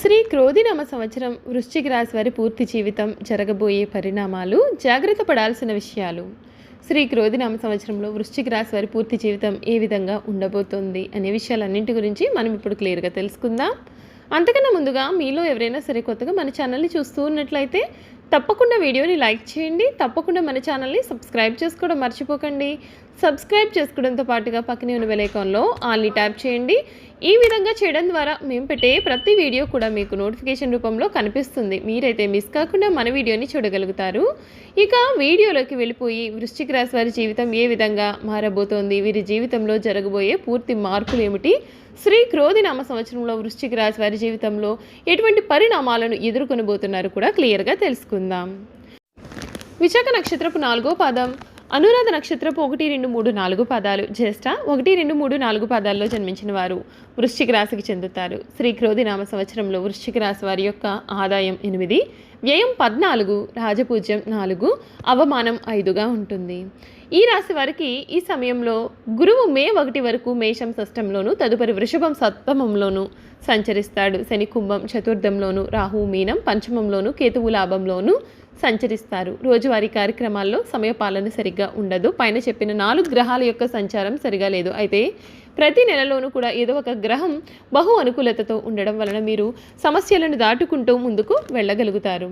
శ్రీ క్రోధినామ సంవత్సరం వృశ్చిక రాశి వారి పూర్తి జీవితం జరగబోయే పరిణామాలు జాగ్రత్త పడాల్సిన విషయాలు. శ్రీ క్రోధినామ సంవత్సరంలో వృశ్చిక రాశి వారి పూర్తి జీవితం ఏ విధంగా ఉండబోతోంది అనే విషయాలన్నింటి గురించి మనం ఇప్పుడు క్లియర్గా తెలుసుకుందాం. అంతకన్నా ముందుగా మీలో ఎవరైనా సరే కొత్తగా మన ఛానల్ని చూస్తూ ఉన్నట్లయితే తప్పకుండా వీడియోని లైక్ చేయండి. తప్పకుండా మన ఛానల్ని సబ్స్క్రైబ్ చేసుకోవడం మర్చిపోకండి. సబ్స్క్రైబ్ చేసుకోవడంతో పాటుగా పక్కనే ఉన్న బెలైకాన్లో ఆల్ని ట్యాప్ చేయండి. ఈ విధంగా చేయడం ద్వారా మేము పెట్టే ప్రతి వీడియో కూడా మీకు నోటిఫికేషన్ రూపంలో కనిపిస్తుంది. మీరైతే మిస్ కాకుండా మన వీడియోని చూడగలుగుతారు. ఇక వీడియోలోకి వెళ్ళిపోయి వృశ్చిక రాశి వారి జీవితం ఏ విధంగా మారబోతోంది? వీరి జీవితంలో జరగబోయే పూర్తి మార్పులు ఏమిటి? శ్రీ క్రోధి నామ సంవత్సరంలో వృశ్చిక రాశి వారి జీవితంలో ఎటువంటి పరిణామాలను ఎదుర్కొనబోతున్నారు కూడా క్లియర్గా తెలుసుకుందాం. విశాఖ నక్షత్రపు నాలుగో పాదం. అనురాధ నక్షత్రపు ఒకటి రెండు మూడు నాలుగు పదాలు. జ్యేష్ఠ ఒకటి రెండు మూడు నాలుగు పదాల్లో జన్మించిన వారు వృశ్చిక రాశికి చెందుతారు. శ్రీ క్రోధి నామ సంవత్సరంలో వృశ్చిక రాశి వారి యొక్క ఆదాయం ఎనిమిది వ్యయం పద్నాలుగు రాజపూజ్యం నాలుగు అవమానం ఐదుగా ఉంటుంది. ఈ రాశి వారికి ఈ సమయంలో గురువు మే ఒకటి వరకు మేషం షష్టంలోను తదుపరి వృషభం సప్తమంలోను సంచరిస్తాడు. శని కుంభం చతుర్థంలోను రాహు మీనం పంచమంలోను కేతువు లాభంలోను సంచరిస్తారు. రోజువారీ కార్యక్రమాల్లో సమయపాలన సరిగ్గా ఉండదు. పైన చెప్పిన నాలుగు గ్రహాల యొక్క సంచారం సరిగా లేదు. అయితే ప్రతి నెలలోనూ కూడా ఏదో ఒక గ్రహం బహు అనుకూలతతో ఉండడం వలన మీరు సమస్యలను దాటుకుంటూ ముందుకు వెళ్ళగలుగుతారు.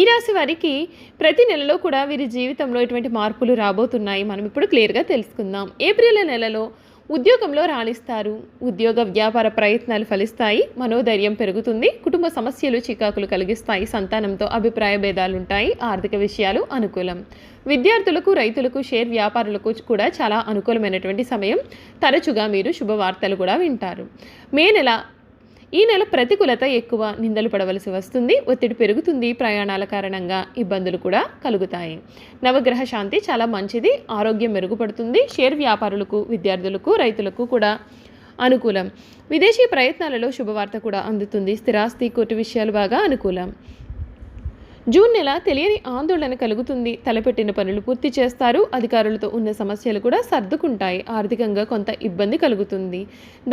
ఈ రాశి వారికి ప్రతి నెలలో కూడా వీరి జీవితంలో ఎటువంటి మార్పులు రాబోతున్నాయి? మనం ఇప్పుడు క్లియర్గా తెలుసుకుందాం. ఏప్రిల్ నెలలో ఉద్యోగంలో రాణిస్తారు. ఉద్యోగ వ్యాపార ప్రయత్నాలు ఫలిస్తాయి. మనోధైర్యం పెరుగుతుంది. కుటుంబ సమస్యలు చికాకులు కలిగిస్తాయి. సంతానంతో అభిప్రాయ భేదాలుంటాయి. ఆర్థిక విషయాలు అనుకూలం. విద్యార్థులకు రైతులకు షేర్ వ్యాపారులకు కూడా చాలా అనుకూలమైనటువంటి సమయం. తరచుగా మీరు శుభవార్తలు కూడా వింటారు. మే నెల ఈ నెల ప్రతికూలత ఎక్కువ నిందలు పడవలసి వస్తుంది. ఒత్తిడి పెరుగుతుంది. ప్రయాణాల కారణంగా ఇబ్బందులు కూడా కలుగుతాయి. నవగ్రహ శాంతి చాలా మంచిది. ఆరోగ్యం మెరుగుపడుతుంది. షేర్ వ్యాపారులకు విద్యార్థులకు రైతులకు కూడా అనుకూలం. విదేశీ ప్రయత్నాలలో శుభవార్త కూడా అందుతుంది. స్థిరాస్తి కోర్టు విషయాలు బాగా అనుకూలం. జూన్ నెల తెలియని ఆందోళన కలుగుతుంది. తలపెట్టిన పనులు పూర్తి చేస్తారు. అధికారులతో ఉన్న సమస్యలు కూడా సర్దుకుంటాయి. ఆర్థికంగా కొంత ఇబ్బంది కలుగుతుంది.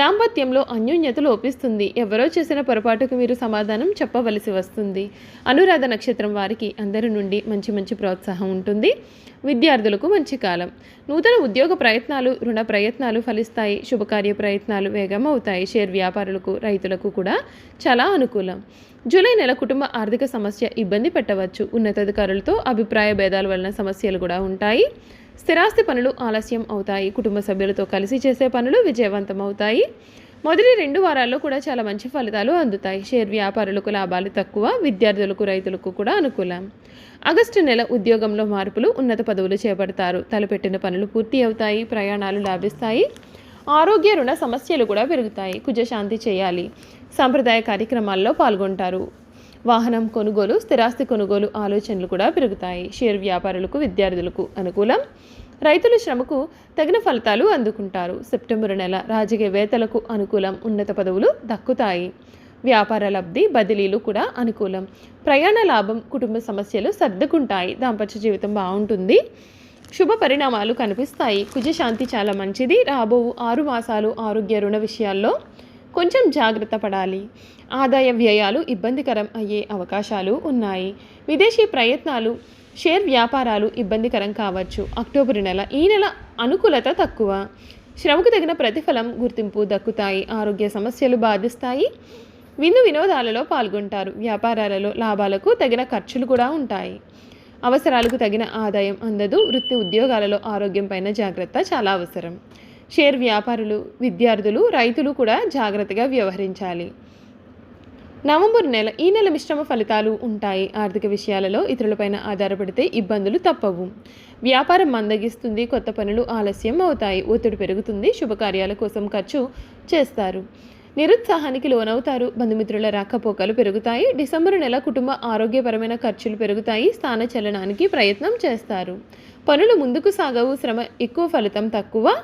దాంపత్యంలో అన్యోన్యత లోపిస్తుంది. ఎవరో చేసిన పొరపాటుకు మీరు సమాధానం చెప్పవలసి వస్తుంది. అనురాధ నక్షత్రం వారికి అందరి నుండి మంచి మంచి ప్రోత్సాహం ఉంటుంది. విద్యార్థులకు మంచి కాలం. నూతన ఉద్యోగ ప్రయత్నాలు రుణ ప్రయత్నాలు ఫలిస్తాయి. శుభకార్య ప్రయత్నాలు వేగం అవుతాయి. షేర్ వ్యాపారులకు రైతులకు కూడా చాలా అనుకూలం. జూలై నెల కుటుంబ ఆర్థిక సమస్య ఇబ్బంది పెట్టవచ్చు. ఉన్నతాధికారులతో అభిప్రాయ భేదాల వలన సమస్యలు కూడా ఉంటాయి. స్థిరాస్తి పనులు ఆలస్యం అవుతాయి. కుటుంబ సభ్యులతో కలిసి చేసే పనులు విజయవంతం అవుతాయి. మొదటి రెండు వారాల్లో కూడా చాలా మంచి ఫలితాలు అందుతాయి. షేర్ వ్యాపారులకు లాభాలు తక్కువ విద్యార్థులకు రైతులకు కూడా అనుకూలం. ఆగస్టు నెల ఉద్యోగంలో మార్పులు ఉన్నత పదవులు చేపడతారు. తలపెట్టిన పనులు పూర్తి అవుతాయి. ప్రయాణాలు లాభిస్తాయి. ఆరోగ్య రుణ సమస్యలు కూడా పెరుగుతాయి. కుజశాంతి చేయాలి. సాంప్రదాయ కార్యక్రమాల్లో పాల్గొంటారు. వాహనం కొనుగోలు స్థిరాస్తి కొనుగోలు ఆలోచనలు కూడా పెరుగుతాయి. షేర్ వ్యాపారులకు విద్యార్థులకు అనుకూలం. రైతుల శ్రమకు తగిన ఫలితాలు అందుకుంటారు. సెప్టెంబర్ నెల రాజకీయవేత్తలకు అనుకూలం ఉన్నత పదవులు దక్కుతాయి. వ్యాపార లబ్ధి బదిలీలు కూడా అనుకూలం. ప్రయాణ లాభం కుటుంబ సమస్యలు సర్దుకుంటాయి. దాంపత్య జీవితం బాగుంటుంది. శుభ పరిణామాలు కనిపిస్తాయి. కుజశాంతి చాలా మంచిది. రాబో ఆరు మాసాలు ఆరోగ్య రుణ విషయాల్లో కొంచెం జాగ్రత్త పడాలి. ఆదాయ వ్యయాలు ఇబ్బందికరం అయ్యే అవకాశాలు ఉన్నాయి. విదేశీ ప్రయత్నాలు షేర్ వ్యాపారాలు ఇబ్బందికరం కావచ్చు. అక్టోబర్ నెల ఈ నెల అనుకూలత తక్కువ. శ్రమకు తగిన ప్రతిఫలం గుర్తింపు దక్కుతాయి. ఆరోగ్య సమస్యలు బాధిస్తాయి. విందు వినోదాలలో పాల్గొంటారు. వ్యాపారాలలో లాభాలకు తగిన ఖర్చులు కూడా ఉంటాయి. అవసరాలకు తగిన ఆదాయం అందదు వృత్తి ఉద్యోగాలలో ఆరోగ్యం పైన జాగ్రత్త చాలా అవసరం. షేర్ వ్యాపారులు విద్యార్థులు రైతులు కూడా జాగ్రత్తగా వ్యవహరించాలి. నవంబర్ నెల ఈ నెల మిశ్రమ ఫలితాలు ఉంటాయి. ఆర్థిక విషయాలలో ఇతరులపైన ఆధారపడితే ఇబ్బందులు తప్పవు. వ్యాపారం మందగిస్తుంది కొత్త పనులు ఆలస్యం అవుతాయి ఒత్తిడి పెరుగుతుంది శుభకార్యాల కోసం ఖర్చు చేస్తారు. నిరుత్సాహానికి లోనవుతారు. బంధుమిత్రుల రాకపోకలు పెరుగుతాయి. డిసెంబర్ నెల కుటుంబ ఆరోగ్యపరమైన ఖర్చులు పెరుగుతాయి. స్థాన చలనానికి ప్రయత్నం చేస్తారు. పనులు ముందుకు సాగవు. శ్రమ ఎక్కువ ఫలితం తక్కువ.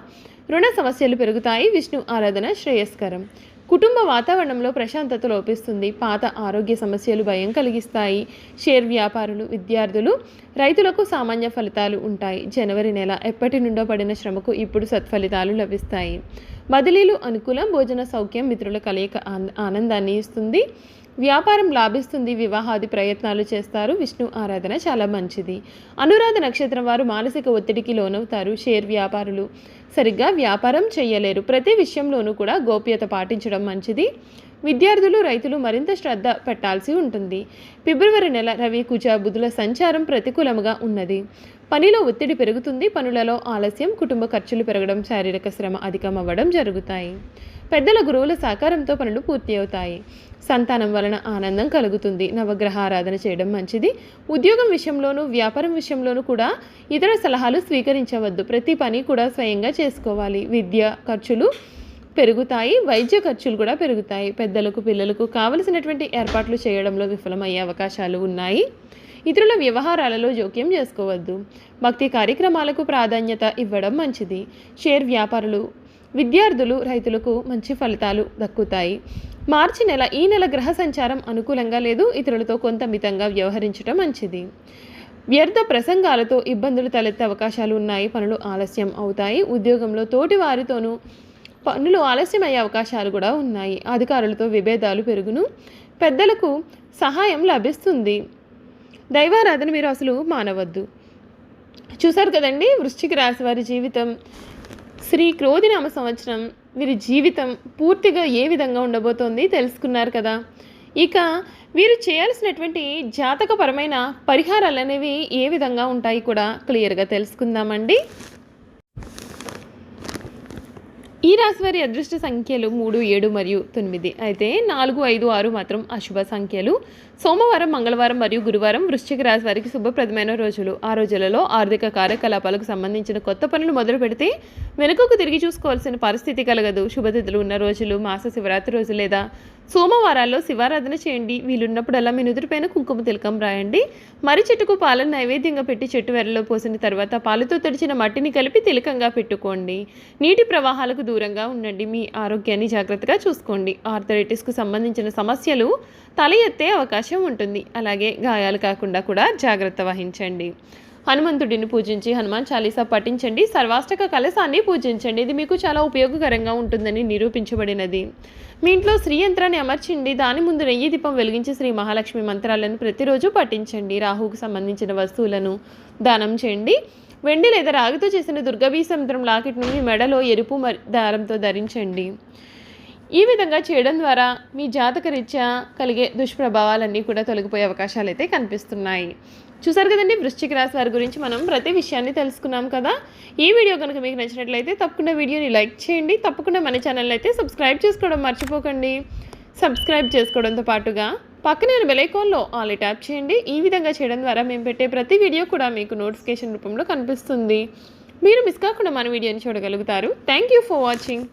రుణ సమస్యలు పెరుగుతాయి. విష్ణు ఆరాధన శ్రేయస్కరం. కుటుంబ వాతావరణంలో ప్రశాంతత లోపిస్తుంది. పాత ఆరోగ్య సమస్యలు భయం కలిగిస్తాయి. షేర్ వ్యాపారులు విద్యార్థులు రైతులకు సామాన్య ఫలితాలు ఉంటాయి. జనవరి నెల ఎప్పటి నుండో పడిన శ్రమకు ఇప్పుడు సత్ఫలితాలు లభిస్తాయి. బదిలీలు అనుకూలం భోజన సౌఖ్యం మిత్రుల కలయిక ఆనందాన్ని ఇస్తుంది. వ్యాపారం లాభిస్తుంది వివాహాది ప్రయత్నాలు చేస్తారు. విష్ణు ఆరాధన చాలా మంచిది. అనురాధ నక్షత్రం వారు మానసిక ఒత్తిడికి లోనవుతారు. షేర్ వ్యాపారులు సరిగ్గా వ్యాపారం చేయలేరు. ప్రతి విషయంలోనూ కూడా గోప్యత పాటించడం మంచిది. విద్యార్థులు రైతులు మరింత శ్రద్ధ పెట్టాల్సి ఉంటుంది. ఫిబ్రవరి నెల రవి కుజ బుధుల సంచారం ప్రతికూలముగా ఉన్నది. పనిలో ఒత్తిడి పెరుగుతుంది. పనులలో ఆలస్యం కుటుంబ ఖర్చులు పెరగడం శారీరక శ్రమ అధికమవ్వడం జరుగుతాయి. పెద్దల గురువుల సహకారంతో పనులు పూర్తి అవుతాయి సంతానం వలన ఆనందం కలుగుతుంది. నవగ్రహ ఆరాధన చేయడం మంచిది. ఉద్యోగం విషయంలోనూ వ్యాపారం విషయంలోనూ కూడా ఇతర సలహాలు స్వీకరించవద్దు. ప్రతి పని కూడా స్వయంగా చేసుకోవాలి. విద్య ఖర్చులు పెరుగుతాయి వైద్య ఖర్చులు కూడా పెరుగుతాయి. పెద్దలకు పిల్లలకు కావలసినటువంటి ఏర్పాట్లు చేయడంలో విఫలమయ్యే అవకాశాలు ఉన్నాయి. ఇతరుల వ్యవహారాలలో జోక్యం చేసుకోవద్దు. భక్తి కార్యక్రమాలకు ప్రాధాన్యత ఇవ్వడం మంచిది. షేర్ వ్యాపారులు విద్యార్థులు రైతులకు మంచి ఫలితాలు దక్కుతాయి. మార్చి నెల ఈ నెల గ్రహ సంచారం అనుకూలంగా లేదు. ఇతరులతో కొంత మితంగా వ్యవహరించడం మంచిది. వ్యర్థ ప్రసంగాలతో ఇబ్బందులు తలెత్తే అవకాశాలు ఉన్నాయి. పనులు ఆలస్యం అవుతాయి. ఉద్యోగంలో తోటి వారితోనూ పనులు ఆలస్యమయ్యే అవకాశాలు కూడా ఉన్నాయి. అధికారులతో విభేదాలు పెరుగును పెద్దలకు సహాయం లభిస్తుంది. దైవారాధన మీరు అసలు మానవద్దు. చూసారు కదండి వృశ్చిక రాశి వారి జీవితం. శ్రీ క్రోధినామ సంవత్సరం వీరి జీవితం పూర్తిగా ఏ విధంగా ఉండబోతోంది తెలుసుకున్నారు కదా. ఇక వీరు చేయాల్సినటువంటి జాతకపరమైన పరిహారాలు అనేవి ఏ విధంగా ఉంటాయి కూడా క్లియర్గా తెలుసుకుందామండి. ఈ రాశి వారి అదృష్ట సంఖ్యలు మూడు ఏడు మరియు తొమ్మిది. అయితే నాలుగు ఐదు ఆరు మాత్రం అశుభ సంఖ్యలు. సోమవారం మంగళవారం మరియు గురువారం వృశ్చిక రాశి వారికి శుభప్రదమైన రోజులు. ఆ రోజులలో ఆర్థిక కార్యకలాపాలకు సంబంధించిన కొత్త పనులు మొదలు పెడితే వెనుకకు తిరిగి చూసుకోవాల్సిన పరిస్థితి కలగదు. శుభతిథులు ఉన్న రోజులు మాస శివరాత్రి రోజు లేదా సోమవారాల్లో శివారాధన చేయండి. వీలున్నప్పుడల్లా మీ నుదుటిపైన కుంకుమ తిలకం రాయండి. మరి చెట్టుకు పాలను నైవేద్యంగా పెట్టి చెట్టు వెరలో పోసిన తర్వాత పాలతో తడిచిన మట్టిని కలిపి తిలకంగా పెట్టుకోండి. నీటి ప్రవాహాలకు దూరంగా ఉండండి. మీ ఆరోగ్యాన్ని జాగ్రత్తగా చూసుకోండి. ఆర్థరైటిస్కు సంబంధించిన సమస్యలు తల ఎత్తే అవకాశం ఉంటుంది. అలాగే గాయాలు కాకుండా కూడా జాగ్రత్త వహించండి. హనుమంతుడిని పూజించి హనుమాన్ చాలీసా పఠించండి. సర్వాష్టక కలశాన్ని పూజించండి. ఇది మీకు చాలా ఉపయోగకరంగా ఉంటుందని నిరూపించబడినది. మీ ఇంట్లో శ్రీ యంత్రాన్ని అమర్చండి దాని ముందు నెయ్యి దీపం వెలిగించి శ్రీ మహాలక్ష్మి మంత్రాలను ప్రతిరోజు పఠించండి. రాహుకు సంబంధించిన వస్తువులను దానం చేయండి. వెండి లేదా రాగితో చేసిన దుర్గభీసంత్రం లాకెట్ను మీ మెడలో ఎరుపు దారంతో ధరించండి. ఈ విధంగా చేయడం ద్వారా మీ జాతకరీత్యా కలిగే దుష్ప్రభావాలన్నీ కూడా తొలగిపోయే అవకాశాలు అయితే కనిపిస్తున్నాయి. చూసారు కదండి వృశ్చిక రాశి వారి గురించి మనం ప్రతి విషయాన్ని తెలుసుకున్నాం కదా. ఈ వీడియో కనుక మీకు నచ్చినట్లయితే తప్పకుండా వీడియోని లైక్ చేయండి. తప్పకుండా మన ఛానల్ అయితే సబ్స్క్రైబ్ చేసుకోవడం మర్చిపోకండి. సబ్స్క్రైబ్ చేసుకోవడంతో పాటుగా పక్కనే ఉన్న బెలైకాన్లో ఆల్ ట్యాప్ చేయండి. ఈ విధంగా చేయడం ద్వారా మేము పెట్టే ప్రతి వీడియో కూడా మీకు నోటిఫికేషన్ రూపంలో కనిపిస్తుంది. మీరు మిస్ కాకుండా మన వీడియోని చూడగలుగుతారు. Thank you for watching.